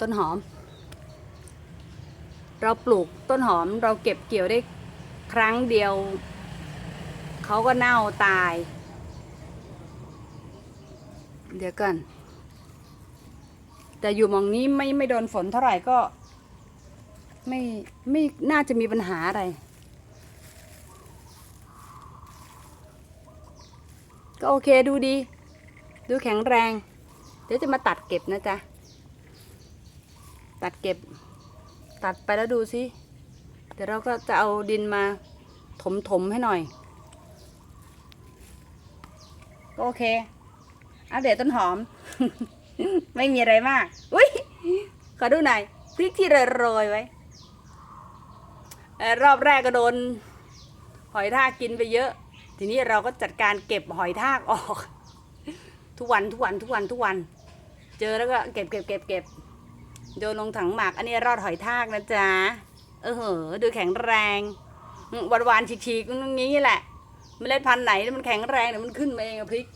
ต้นหอม เราปลูกต้นหอมเราเก็บเกี่ยวได้ครั้งเดียว เขาก็เน่าตาย เดี๋ยวกันแต่อยู่มองนี้ไม่ไม่โดนฝนเท่าไหร่ก็ ไม่ไม่น่าจะมีปัญหาอะไร ก็โอเคดูดี ดูแข็งแรง เดี๋ยวจะมาตัดเก็บนะจ๊ะ ตัดเก็บ ตัดไปแล้วดูสิเดี๋ยวเราก็จะเอาดินมาถมถมให้หน่อยก็โอเค อัปเดตต้นหอม ไม่มีอะไรมาก อุ้ยขอดูหน่อยพริกที่โรยไว้ รอบแรกก็โดน หอยทากกินไปเยอะ ทีนี้เราก็จัดการเก็บหอยทากออก ทุกวันทุกวันทุกวันทุกวัน เจอแล้วก็เก็บเก็บเก็บเก็บ โยนลงถังหมัก อันนี้รอดหอยทากนะจ๊ะ เออเหอดูแข็งแรงหวานหวานฉีกๆงนี้แหละเมล็ดพันธุ์ไหนมันแข็งแรงเดี๋ยวมันขึ้นมาเองอะพริก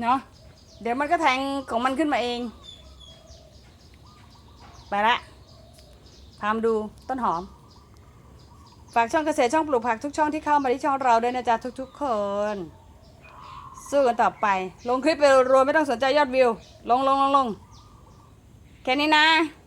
เนาะเดี๋ยวมันก็แทงของมันขึ้นมาเอง ไปละพามาดูต้นหอม ฝากช่องเกษตรช่องปลูกผักทุกช่องที่เข้ามาที่ช่องเราด้วยนะจ๊ะทุก ๆ คน สู้กันต่อไป ลงคลิปไปรวมไม่ต้องสนใจยอดวิว ลงลงลงลง แค่นี้นะ